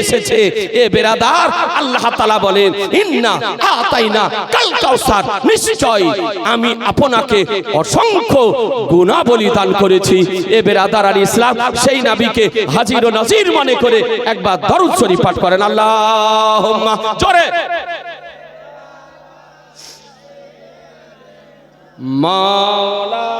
এসেছে। এ বেরাদার, আল্লাহ তাআলা বলেন, ইন্না আতাইনা কাল কাউসার। নিশ্চয় আমি আপনাকে অসংখ্য গুণাবলী দান করেছি। এ বেরাদার আলী ইসলাম, সেই নাবিকে হাজির ও নাজির মনে করে একবার দরুদ শরীফ পাঠ করেন। আল্লাহ জোরে। মাওলানা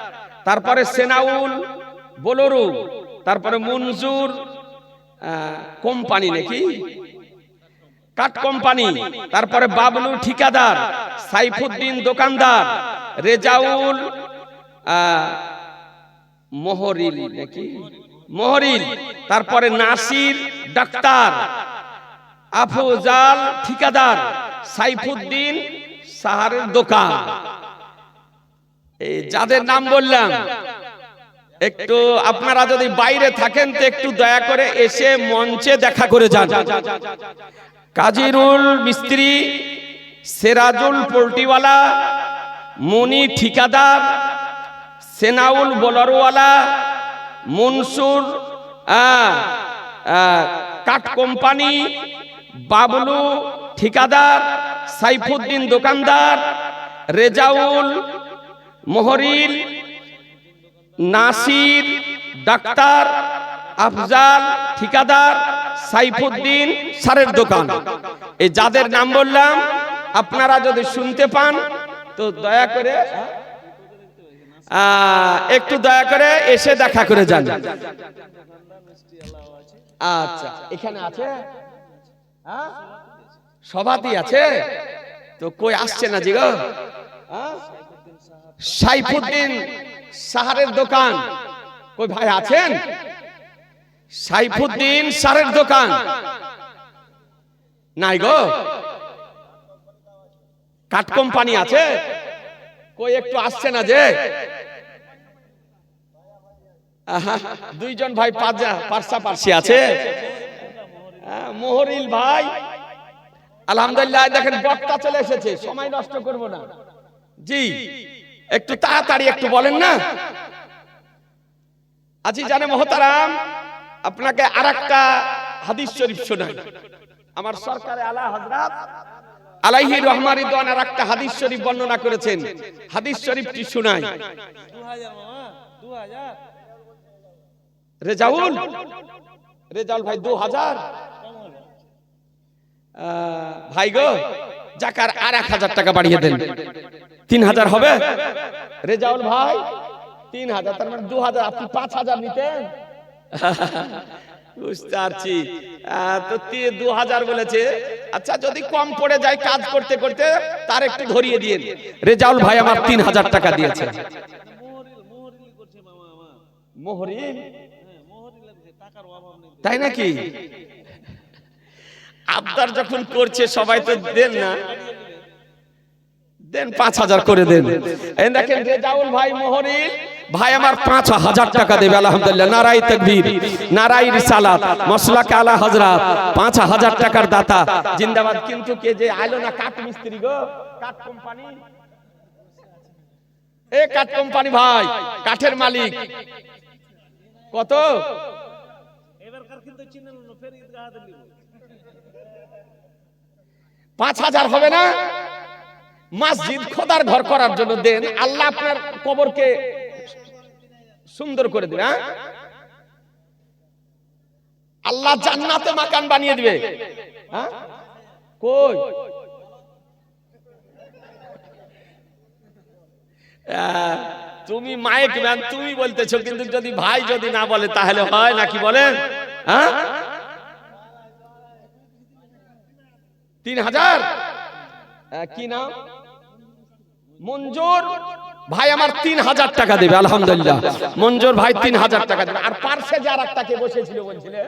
তারপরে সেনাউল, বোলরু, তারপরে মঞ্জুর কোম্পানি নাকি? কাঠ কোম্পানি, তারপরে বাবলু ঠিকাদার, সাইফুদ্দিন দোকানদার, রেজাউল মোহরিল নাকি? মোহরিল, তারপরে নাসির, ডাক্তার, আফজাল ঠিকাদার, সাইফুদ্দিন সাহারের দোকান। এই যাদের নাম বললাম একটু আপনারা যদি বাইরে থাকেন তো একটু দয়া করে এসে মঞ্চে দেখা করে যান। কাজিরুল মিস্ত্রি সেরাজুল পোল্টিওয়ালা মনি ঠিকাদার সেনাউল বোলারওয়ালা মনসুর কাঠ কোম্পানি বাবলু ঠিকাদার সাইফুদ্দিন দোকানদার রেজাউল মোহরিল নাসির, ডাক্তার, আফজাল, ঠিকাদার, সাইফুদ্দিন সারের দোকান। এই যাদের নাম বললাম, আপনারা যদি শুনতে পান, তো দয়া করে একটু দয়া করে এসে দেখা করে যান। আচ্ছা এখানে আছে? হ্যাঁ? আছে? তো কই আসছে না জি গো হ্যাঁ? সাইফুদ্দিন সাহারের দোকান। কই ভাই আছেন? সাইফুদ্দিন সারের দোকান। নাই গো। কাঠ কোম্পানি আছে? কই একটু আসছে না যে? দুইজন ভাই পাজা পার্সা পার্সি আছে। আহ, মোহরিল ভাই। আলহামদুলিল্লাহ দেখেন বক্তা চলে এসেছে। সময় নষ্ট করব না। জি। একটু তাড়াতাড়ি একটু বলেন না। আজি জানে মহতারাম আপনাকে আর একটা হাদিস শরীফ শোনাই। আমার সরকারে আলা হজরত আলাইহি রহমান রিদওয়ান আর একটা হাদিস শরীফ বর্ণনা করেছেন। হাদিস শরীফটি শোনাই। রেজাউল? রেজাউল ভাই দু হাজার আহ, ভাই গো জাকার আর এক হাজার টাকা বাড়িয়ে দেন। তিন হাজার হবে? রেজাউল ভাই তিন হাজার তার মানে দু হাজার আপনি পাঁচ হাজার নিতেন। বুঝতে পারছি। তো দু হাজার বলেছে। আচ্ছা যদি কম পড়ে যায় কাজ করতে করতে তার একটু ধরিয়ে দিয়ে রেজাউল ভাই আমার তিন হাজার টাকা দিয়েছে। তাই নাকি? আবদার যখন করছে সবাই তো দেন না। দেন, পাঁচ হাজার করে দেন। দেখেন রেজাউল ভাই মোহরিল ভাই আমার পাঁচ হাজার টাকা দেবে, আলহামদুলিল্লাহ। নারাই তকবীর নারাই রিসালাত মসলা কালা হজরত পাঁচ হাজার টাকার দাতা। জিন্দাবাদ, কিন্তু কে যে আইলো না কাঠ মিস্ত্রি গো? কাঠ কোম্পানি? এ কাঠ কোম্পানি ভাই, কাঠের মালিক। কত? পাঁচ হাজার হবে না? মসজিদ খোদার ঘর করার জন্য দেন, আল্লাহ আপনার কবরকে সুন্দর করে দেবে হ্যাঁ? আল্লাহ জান্নাতে মাকান বানিয়ে দিবে। হ্যাঁ? কই? তুমি মাইক ম্যান, তুমি বলতেছো, কিন্তু যদি ভাই যদি না বলে, তাহলে হয় নাকি বলেন হ্যাঁ? তিন হাজার? কি নাম? মঞ্জুর, ভাই আমার তিন হাজার টাকা দেবে, আলহামদুলিল্লাহ। মঞ্জুর ভাই তিন হাজার টাকা দেবে। আর পার্সে যার একটাকে বসেছিল, বলছিলে?